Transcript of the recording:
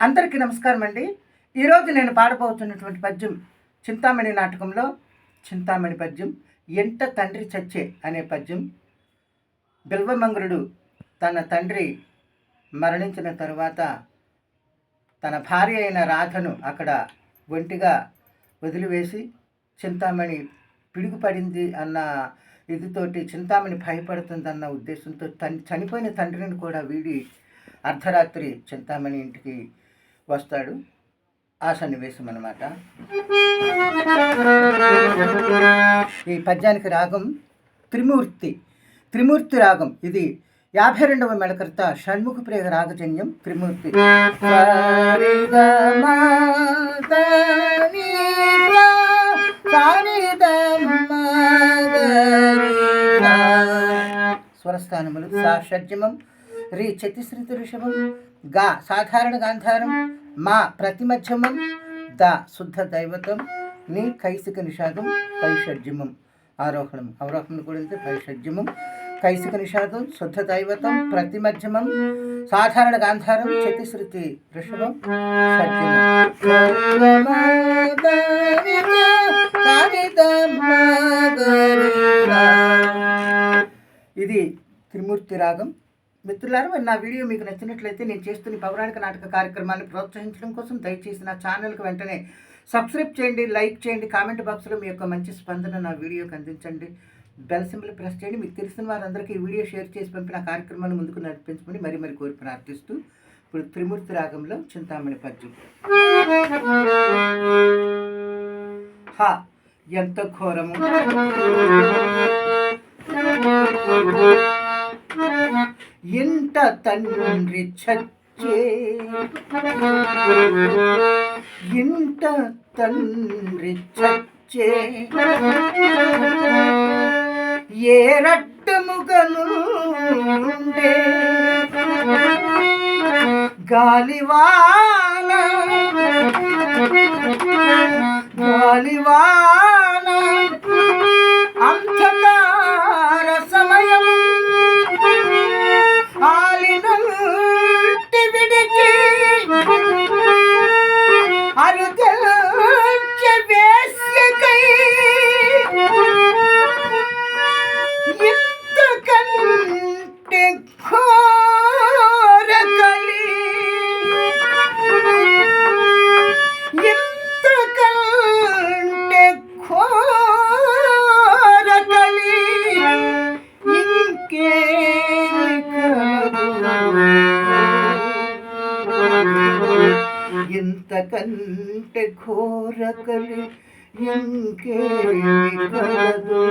అందరికీ నమస్కారం అండి. ఈరోజు నేను పాడబోతున్నటువంటి పద్యం చింతామణి నాటకంలో చింతామణి పద్యం ఎంట తండ్రి చచ్చే అనే పద్యం. బిల్వమంగళుడు తన తండ్రి మరణించిన తరువాత తన భార్య అయిన రాధను అక్కడ ఒంటిగా వదిలివేసి చింతామణి పిడుగుపడింది అన్న ఇదితోటి చింతామణి భయపడుతుందన్న ఉద్దేశంతో తన్ చనిపోయిన తండ్రిని కూడా వీడి అర్ధరాత్రి చింతామణి ఇంటికి వస్తాడు. ఆ సన్నివేశం అనమాట ఈ పద్యానికి రాగం త్రిమూర్తి. త్రిమూర్తి రాగం. ఇది యాభై రెండవ మెడకర్త షణ్ముఖ ప్రేగ రాగజన్యం త్రిమూర్తి. స్వరస్థానములు సా షడ్జమం రి చతిశ్రుతి ఋషభం గా సాధారణ గాంధారం మా ప్రతిమధ్యమం ద శుద్ధ దైవతం ని కైసిక నిషాదం పైషడ్జమం ఆరోహణం. అవరోహణం కూడా అంటే పైషడ్జమం కైసిక నిషాదం శుద్ధ దైవతం ప్రతిమధ్యమం సాధారణ గాంధారం చతిశ్రుతి ఋషభం ఇది త్రిమూర్తి రాగం. మిత్రులారా మరి నా వీడియో మీకు నచ్చినట్లయితే నేను చేస్తున్న పౌరాణిక నాటక కార్యక్రమాన్ని ప్రోత్సహించడం కోసం దయచేసి నా ఛానల్కి వెంటనే సబ్స్క్రైబ్ చేయండి లైక్ చేయండి కామెంట్ బాక్స్లో మీ యొక్క మంచి స్పందన నా వీడియోకి అందించండి. బెల్ సింబల్ ప్రెస్ చేయండి. మీకు తెలిసిన వారందరికీ ఈ వీడియో షేర్ చేసి పంపిన కార్యక్రమాన్ని ముందుకు నడిపించమని మరి మరి కోరి ప్రార్థిస్తూ ఇప్పుడు త్రిమూర్తి రాగంలో చింతామణి పద్యం. హా ఎంత ఘోరము. ఇంత తండ్రి చచ్చే ఇంట తండ్రి చచ్చే ఏ రట్టముగను గాలివాల గాలివాల ఇంతకంటే ఘోర కలి ఇంకేమి కలదు.